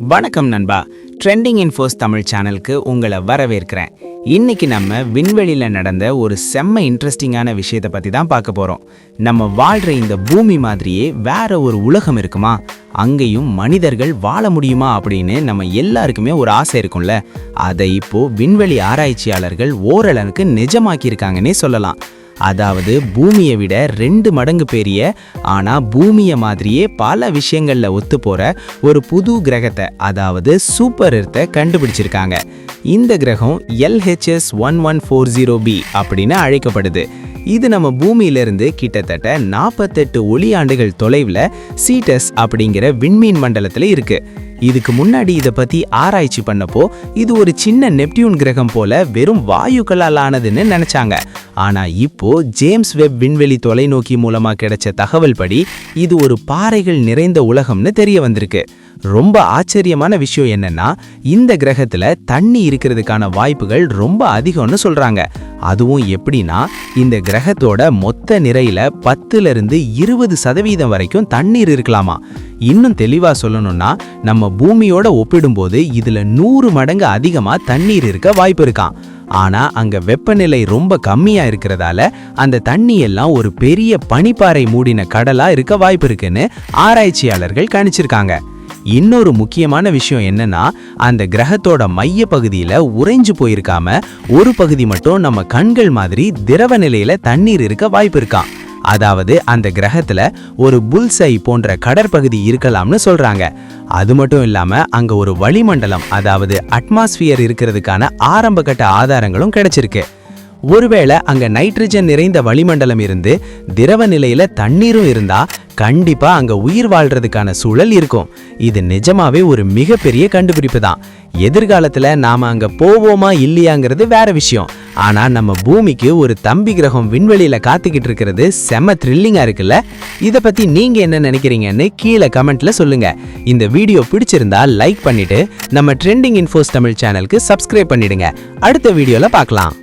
வணக்கம் நண்பா. Trending infos Tamil சேனலுக்கு உங்களை வரவேற்கிறேன். இன்னைக்கு நம்ம விண்வெளியில் நடந்த ஒரு செம்ம இன்ட்ரெஸ்டிங்கான விஷயத்தை பற்றி தான் பார்க்க போகிறோம் நம்ம வாழ்கிற இந்த பூமி மாதிரியே வேற ஒரு உலகம் இருக்குமா? அங்கேயும் மனிதர்கள் வாழ முடியுமா அப்படின்னு நம்ம எல்லாருக்குமே ஒரு ஆசை இருக்கும்ல. அதை இப்போ விண்வெளி ஆராய்ச்சியாளர்கள் ஓரளவுக்கு நிஜமாக்கியிருக்காங்கன்னே சொல்லலாம். அதாவது பூமியை விட ரெண்டு மடங்கு பெரிய ஆனால் பூமியை மாதிரியே பல விஷயங்களில் ஒத்து போகிற ஒரு புது கிரகத்தை அதாவது சூப்பர் எர்த்தை கண்டுபிடிச்சிருக்காங்க. இந்த கிரகம் LHS one one four zero B அப்படின்னு அழைக்கப்படுது. இது நம்ம பூமியிலிருந்து கிட்டத்தட்ட நாற்பத்தெட்டு ஒளி ஆண்டுகள் தொலைவில் சீட்டஸ் அப்படிங்கிற விண்மீன் மண்டலத்தில் இருக்குது இதுக்கு முன்னாடி இதை பத்தி ஆராய்ச்சி பண்ணப்போ இது ஒரு சின்ன நெப்டியூன் கிரகம் போல வெறும் வாயுக்களால் ஆனதுன்னு நினைச்சாங்க. ஆனா இப்போ ஜேம்ஸ் வெப் விண்வெளி தொலைநோக்கி மூலமா கிடைச்ச தகவல் படி இது ஒரு பாறைகள் நிறைந்த உலகம்னு தெரிய வந்திருக்கு. ரொம்ப ஆச்சரியமான விஷயம் என்னன்னா இந்த கிரகத்துல தண்ணி இருக்கிறதுக்கான வாய்ப்புகள் ரொம்ப அதிகம்னு சொல்றாங்க. அதுவும் எப்படின்னா இந்த கிரகத்தோட மொத்த நிறையில பத்துல இருந்து இருபது சதவீதம் வரைக்கும் தண்ணீர் இருக்கலாமா? இன்னும் தெளிவா சொல்லணும்னா நம்ம பூமியோட ஒப்பிடும்போது இதுல நூறு மடங்கு அதிகமா தண்ணீர் இருக்க வாய்ப்பு இருக்காம். ஆனா அங்க வெப்பநிலை ரொம்ப கம்மியா இருக்கிறதால அந்த தண்ணி எல்லாம் ஒரு பெரிய பனிப்பாறை மூடின கடலா இருக்க வாய்ப்பு இருக்குன்னு ஆராய்ச்சியாளர்கள் கணிச்சிருக்காங்க. இன்னொரு முக்கியமான விஷயம் என்னன்னா அந்த கிரகத்தோட மைய பகுதியில உறைஞ்சு போயிருக்காம ஒரு பகுதி மட்டும் நம்ம கண்கள் மாதிரி திரவ நிலையில தண்ணீர் இருக்க வாய்ப்பு இருக்கான் அதாவது அந்த கிரகத்துல ஒரு புல்சை போன்ற கடற்பகுதி இருக்கலாம்னு சொல்றாங்க. அது மட்டும் இல்லாம அங்க ஒரு வளிமண்டலம் அதாவது அட்மாஸ்பியர் இருக்கிறதுக்கான ஆரம்ப கட்ட ஆதாரங்களும் கிடைச்சிருக்கு. ஒருவேளை அங்க நைட்ரஜன் நிறைந்த வளிமண்டலம் இருந்து திரவ நிலையில தண்ணீரும் இருந்தா கண்டிப்பா அங்க உயிர் வாழ்றதுக்கான சூழல் இருக்கும். இது நிஜமாவே ஒரு மிகப்பெரிய கண்டுபிடிப்பு தான். எதிர்காலத்துல நாம அங்க போவோமா இல்லையாங்கிறது வேற விஷயம். ஆனா நம்ம பூமிக்கு ஒரு தம்பி கிரகம் விண்வெளியில காத்துக்கிட்டு இருக்கிறது செம த்ரில்லிங்கா இருக்குல்ல? இதை பத்தி நீங்க என்ன நினைக்கிறீங்கன்னு கீழே கமெண்ட்ல சொல்லுங்க. இந்த வீடியோ பிடிச்சிருந்தா லைக் பண்ணிட்டு நம்ம ட்ரெண்டிங் இன்ஃபோஸ் தமிழ் சேனலுக்கு சப்ஸ்கிரைப் பண்ணிடுங்க. அடுத்த வீடியோல பார்க்கலாம்.